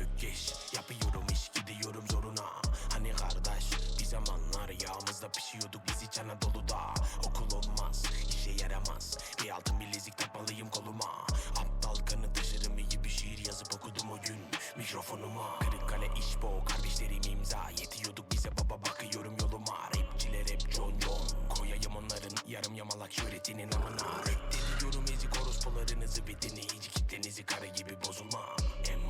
ökkeş Yapıyorum iş gidiyorum zoruna. Hani kardeş bir zamanlar yağımızda pişiyorduk biz hiç Anadolu'da. Okul olmaz işe yaramaz. Bir altın bilezik takmalıyım koluma. Aptal kanı taşırım iyi bir şiir yazıp okudum o gün Mikrofonuma. Kırıkkale iş bo kardeşlerim imza. Yetiyorduk bize baba bakıyorum yoluma. Rapçiler hep John John Koyayım onların yarım yamalak şöhretinin amına. Reddediyorum ezik orospularınızı bitini Hiç kitlenizi kara gibi bozulma kim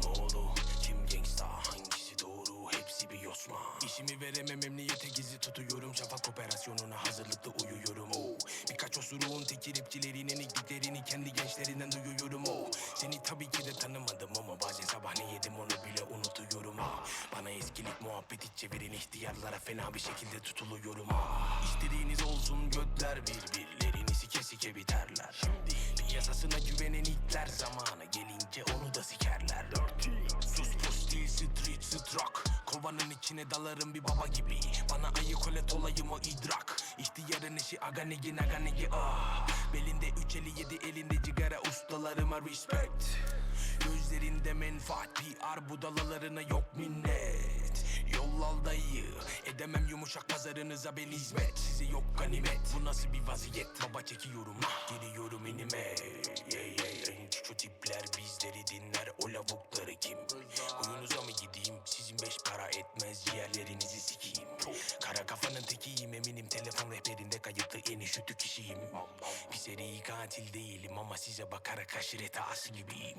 gangsta hangisi doğru? Hepsi bir yosma. İşimi veremem emniyete gizli tutuyorum. Şafak operasyonuna hazırlıklı uyuyorum. Oh. Birkaç osuruğun teki rapçilerinin ikliklerini kendi gençlerinden duyuyorum. Oh. Seni tabii ki de tanımadım ama bazen sabah ne yedim onu bile unutuyorum. Ha Bana eskilik muhabbeti çevirin ihtiyarlara fena bir şekilde tutuluyorum. Ha İstediğiniz olsun götler birbirlerini sike sike biterler. Şimdi piyasasına güvenen itler Kovanın içine dalarım bir baba gibi. Bana ayı kolet olayım o idrak. İhtiyarın işi aga negi naga negi ah. Belinde üç eli yedi elinde cigara ustalarıma respect. Gözlerinde menfaat PR budalalarına yok minnet. Yollal dayı Edemem yumuşak pazarınıza ben hizmet. Size yok ganimet Bu nasıl bir vaziyet? Baba çekiyorum ah Giriyorum inime. Yeah, yeah. Şu tipler bizleri dinler O lavukları kim? Oyunuza mı gideyim Sizin beş etmez Ciğerlerinizi sikeyim Kara kafanın tekiyim eminim Telefon rehberinde kayıtlı en üşütü kişiyim. Bir seri katil değilim Ama size bakarak aşirete ası gibiyim